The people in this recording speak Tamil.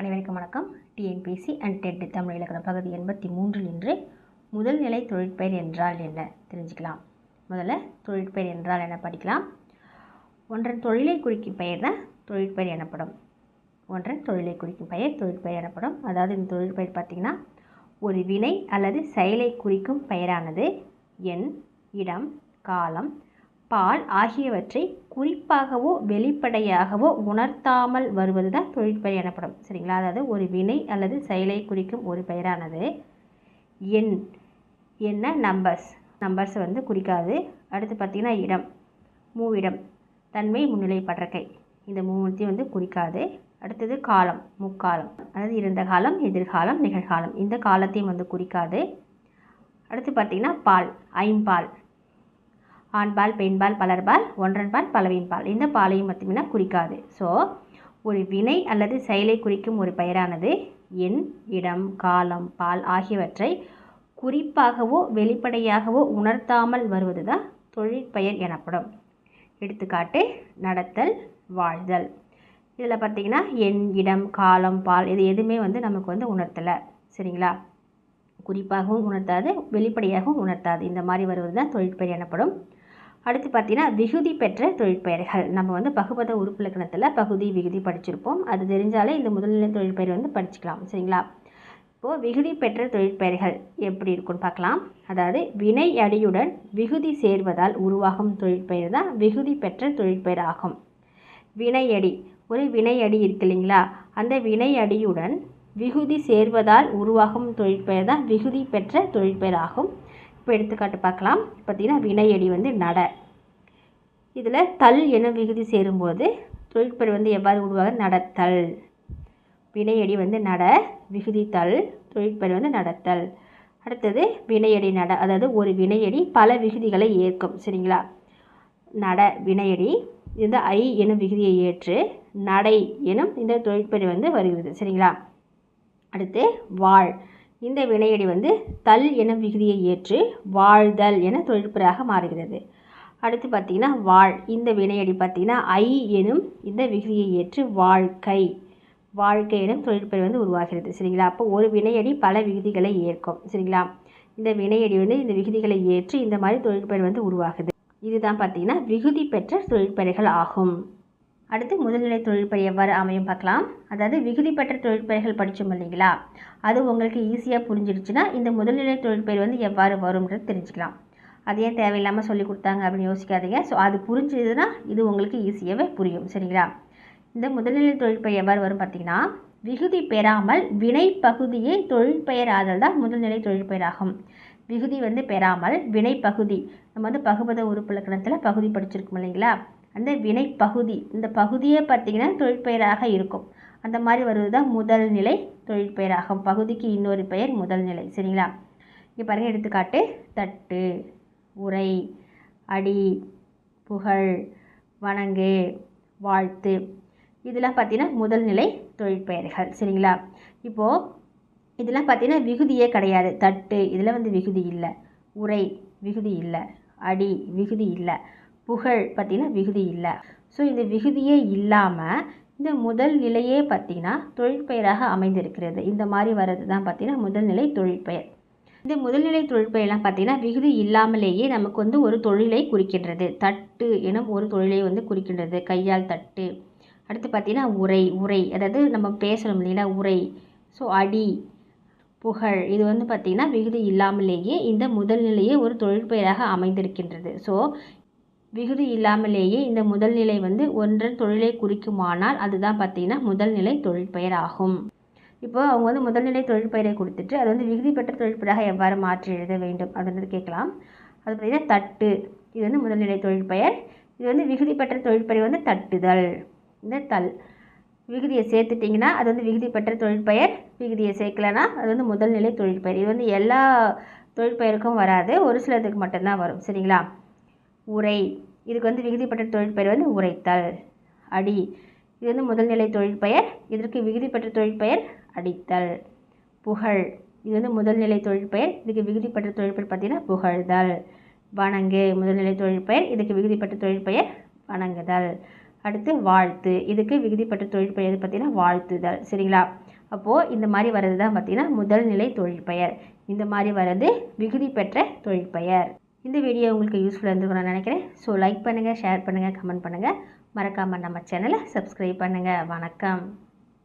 அனைவருக்கும் வணக்கம். டிஎன்பிசி அண்ட் டெட் தமிழ் இலக்கண பகுதி எண்பத்தி மூன்றில் இன்று முதல் நிலை தொழிற்பெயர் என்றால் என்ன? தெரிஞ்சுக்கலாம். முதல்ல தொழிற்பெயர் என்றால் என்ன படிக்கலாம். ஒன்றன் தொழிலை குறிக்கும் பெயர் தான் தொழிற்பெயர் எனப்படும். ஒன்றன் தொழிலை குறிக்கும் பெயர் தொழிற்பெயர் எனப்படும். அதாவது இந்த தொழிற்பெயர் பார்த்திங்கன்னா ஒரு வினை அல்லது செயலை குறிக்கும் பெயரானது. எண் இடம் காலம் பால் ஆகியவற்றை குறிப்பாகவோ வெளிப்படையாகவோ உணர்த்தாமல் வருவது தான் தொழிற்பெயர் எனப்படும். சரிங்களா? அதாவது ஒரு வினை அல்லது செயலை குறிக்கும் ஒரு பெயரானது. எண். என்ன? நம்பர்ஸ் நம்பர்ஸ் வந்து குறிக்காது. அடுத்து பார்த்திங்கன்னா இடம். மூவிடம். தன்மை முன்னிலை படற்கை. இந்த மூணுத்தையும் வந்து குறிக்காது. அடுத்தது காலம். முக்காலம். அதாவது இருந்த காலம் எதிர்காலம் நிகழ்காலம். இந்த காலத்தையும் வந்து குறிக்காது. அடுத்து பார்த்திங்கன்னா பால். ஐம்பால். ஆண்பால் பெண்பால் பலர்பால் ஒன்றன்பால் பலவின்பால். இந்த பாலையும் மட்டுமே குறிக்காது. ஸோ ஒரு வினை அல்லது செயலை குறிக்கும் ஒரு பெயரானது எண் இடம் காலம் பால் ஆகியவற்றை குறிப்பாகவோ வெளிப்படையாகவோ உணர்த்தாமல் வருவது தான் தொழிற்பெயர் எனப்படும். எடுத்துக்காட்டு நடத்தல் வாழ்தல். இதில் பார்த்திங்கன்னா எண் இடம் காலம் பால் இது எதுவுமே வந்து நமக்கு வந்து உணர்த்தலை. சரிங்களா? குறிப்பாகவும் உணர்த்தாது வெளிப்படையாகவும் உணர்த்தாது. இந்த மாதிரி வருவது தான் தொழிற்பெயர் எனப்படும். அடுத்து பார்த்தீங்கன்னா விகுதி பெற்ற தொழிற்பெயர்கள். நம்ம வந்து பகுபத உறுப்பிலக்கணத்தில் பகுதி விகுதி படிச்சிருப்போம். அது தெரிஞ்சாலே இந்த முதல்நிலை தொழிற்பெயர் வந்து படிச்சுக்கலாம். சரிங்களா? இப்போது விகுதி பெற்ற தொழிற்பெயர்கள் எப்படி இருக்குன்னு பார்க்கலாம். அதாவது வினை அடியுடன் விகுதி சேர்வதால் உருவாகும் தொழிற்பெயர் தான் விகுதி பெற்ற தொழிற்பெயர் ஆகும். வினையடி ஒரு வினையடி இருக்கு இல்லைங்களா? அந்த வினையடியுடன் விகுதி சேர்வதால் உருவாகும் தொழிற்பெயர் தான் விகுதி பெற்ற தொழிற்பெயர் ஆகும். இப்போ எடுத்துக்காட்டு பார்க்கலாம். பார்த்திங்கன்னா வினையடி வந்து நட. இதில் தல் எனும் விகுதி சேரும்போது தொழிற்பெரு வந்து எவ்வாறு உருவாக நடத்தல். வினையடி வந்து நட விகுதி தல் தொழிற்பெரு வந்து நடத்தல். அடுத்தது வினையடி நட அதாவது ஒரு வினையடி பல விகுதிகளை ஏற்கும். சரிங்களா? நட வினையடி இந்த ஐ எனும் விகுதியை ஏற்று நடை எனும் இந்த தொழிற்பெரு வந்து வருகிறது. சரிங்களா? அடுத்து வாழ். இந்த வினையடி வந்து தல் எனும் விகுதியை ஏற்று வாழ்தல் என தொழிற்பெயராக மாறுகிறது. அடுத்து பார்த்திங்கன்னா வாழ். இந்த வினையடி பார்த்திங்கன்னா ஐ எனும் இந்த விகுதியை ஏற்று வாழ்க்கை. வாழ்க்கை எனும் தொழிற்பெயர் வந்து உருவாகிறது. சரிங்களா? அப்போ ஒரு வினையடி பல விகுதிகளை ஏற்கும். சரிங்களா? இந்த வினையடி வந்து இந்த விகுதிகளை ஏற்று இந்த மாதிரி தொழிற்பெயர் வந்து உருவாகுது. இதுதான் பார்த்திங்கன்னா விகுதி பெற்ற தொழிற்பெயர்கள் ஆகும். அடுத்து முதல்நிலை தொழிற்பெயர் எவ்வாறு அமையும் பார்க்கலாம். அதாவது விகுதி பெற்ற தொழிற்பெயர்கள் படித்தோம் இல்லைங்களா? அது உங்களுக்கு ஈஸியாக புரிஞ்சிடுச்சுன்னா இந்த முதல்நிலை தொழிற்பெயர் வந்து எவ்வாறு வரும்ன்றது தெரிஞ்சுக்கலாம். அதே தேவையில்லாமல் சொல்லி கொடுத்தாங்க அப்படின்னு யோசிக்காதீங்க. ஸோ அது புரிஞ்சதுன்னா இது உங்களுக்கு ஈஸியாகவே புரியும். சரிங்களா? இந்த முதல்நிலை தொழிற்பெயர் எவ்வாறு வரும் பார்த்தீங்கன்னா விகுதி பெறாமல் வினை பகுதியை தொழிற்பெயர் ஆதல் தான் முதல்நிலை தொழிற்பெயர் ஆகும் விகுதி வந்து பெறாமல் வினை பகுதி. நம்ம வந்து பகுபத உறுப்பிலக்கணத்தில் பகுதி படிச்சிருக்கோம் இல்லைங்களா? அந்த வினை பகுதி இந்த பகுதியே பார்த்திங்கன்னா தொழிற்பெயராக இருக்கும். அந்த மாதிரி வருவது தான் முதல் நிலை தொழிற்பெயராகும். பகுதிக்கு இன்னொரு பெயர் முதல் நிலை. சரிங்களா? இங்கே பாருங்கள் எடுத்துக்காட்டு தட்டு உரை அடி புகழ் வணங்கு வாழ்த்து. இதெல்லாம் பார்த்தீங்கன்னா முதல் நிலை தொழிற்பெயர்கள். சரிங்களா? இப்போது இதெல்லாம் பார்த்தீங்கன்னா விகுதியே கிடையாது. தட்டு இதில் வந்து விகுதி இல்லை. உரை விகுதி இல்லை. அடி விகுதி இல்லை. புகழ் பார்த்திங்கன்னா விகுதி இல்லை. ஸோ இந்த விகுதியே இல்லாமல் இந்த முதல் நிலையே பார்த்திங்கன்னா தொழிற்பெயராக அமைந்திருக்கிறது. இந்த மாதிரி வர்றது தான் பார்த்திங்கன்னா முதல்நிலை தொழிற்பெயர். இந்த முதல்நிலை தொழிற்பெயர்லாம் பார்த்திங்கன்னா விகுதி இல்லாமலேயே நமக்கு வந்து ஒரு தொழிலை குறிக்கின்றது. தட்டு எனும் ஒரு தொழிலை வந்து குறிக்கின்றது. கையால் தட்டு. அடுத்து பார்த்திங்கன்னா உரை உரை. அதாவது நம்ம பேசணும் இல்லைங்களா? உரை. ஸோ அடி புகழ். இது வந்து பார்த்திங்கன்னா விகுதி இல்லாமலேயே இந்த முதல் நிலையே ஒரு தொழிற்பெயராக அமைந்திருக்கின்றது. ஸோ விகுதி இல்லாமலேயே இந்த முதல் நிலை வந்து ஒன்றன் தொழிலை குறிக்குமானால் அதுதான் பார்த்திங்கன்னா முதல் நிலை தொழிற்பெயர் ஆகும். இப்போ அவங்க வந்து முதல்நிலை தொழிற்பெயரை கொடுத்துட்டு அது வந்து விகுதி பெற்ற தொழிற்பெயராக எவ்வாறு மாற்றி எழுத வேண்டும்? அப்படின்றது கேட்கலாம். அது பார்த்திங்கன்னா தட்டு. இது வந்து முதல்நிலை தொழிற்பெயர். இது வந்து விகுதி பெற்ற தொழிற்பெயர் வந்து தட்டுதல். இந்த தல் விகுதியை சேர்த்துட்டிங்கன்னா அது வந்து விகுதி பெற்ற தொழிற்பெயர். விகுதியை சேர்க்கலைன்னா அது வந்து முதல்நிலை தொழிற்பெயர். இது வந்து எல்லா தொழிற்பெயருக்கும் வராது. ஒரு சிலதுக்கு மட்டும்தான் வரும். சரிங்களா? உரை. இதுக்கு வந்து விகுதிப்பட்ட தொழிற்பெயர் வந்து உரைத்தல் அடி. இது வந்து முதல்நிலை தொழிற்பெயர் இதற்கு விகுதி பெற்ற தொழிற்பெயர் அடித்தல் புகழ். இது வந்து முதல்நிலை தொழிற்பெயர் இதுக்கு விகுதி பெற்ற தொழிற்பெயர் பார்த்திங்கன்னா புகழ்தல் வணங்கு. முதல்நிலை தொழிற்பெயர் இதுக்கு விகுதிப்பட்ட தொழிற்பெயர் வணங்குதல். அடுத்து வாழ்த்து. இதுக்கு விகுதிப்பட்ட தொழிற்பெயர் பார்த்தீங்கன்னா வாழ்த்துதல். சரிங்களா? அப்போது இந்த மாதிரி வர்றது தான் பார்த்திங்கன்னா முதல்நிலை தொழிற்பெயர் இந்த மாதிரி வர்றது விகுதி பெற்ற தொழிற்பெயர் இந்த வீடியோ உங்களுக்கு யூஸ்ஃபுல்லாக இருந்திருக்கும் நான் நினைக்கிறேன். ஸோ லைக் பண்ணுங்கள் ஷேர் பண்ணுங்கள் கமெண்ட் பண்ணுங்கள் மறக்காமல் நம்ம சேனலை சப்ஸ்கிரைப் பண்ணுங்கள் வணக்கம்.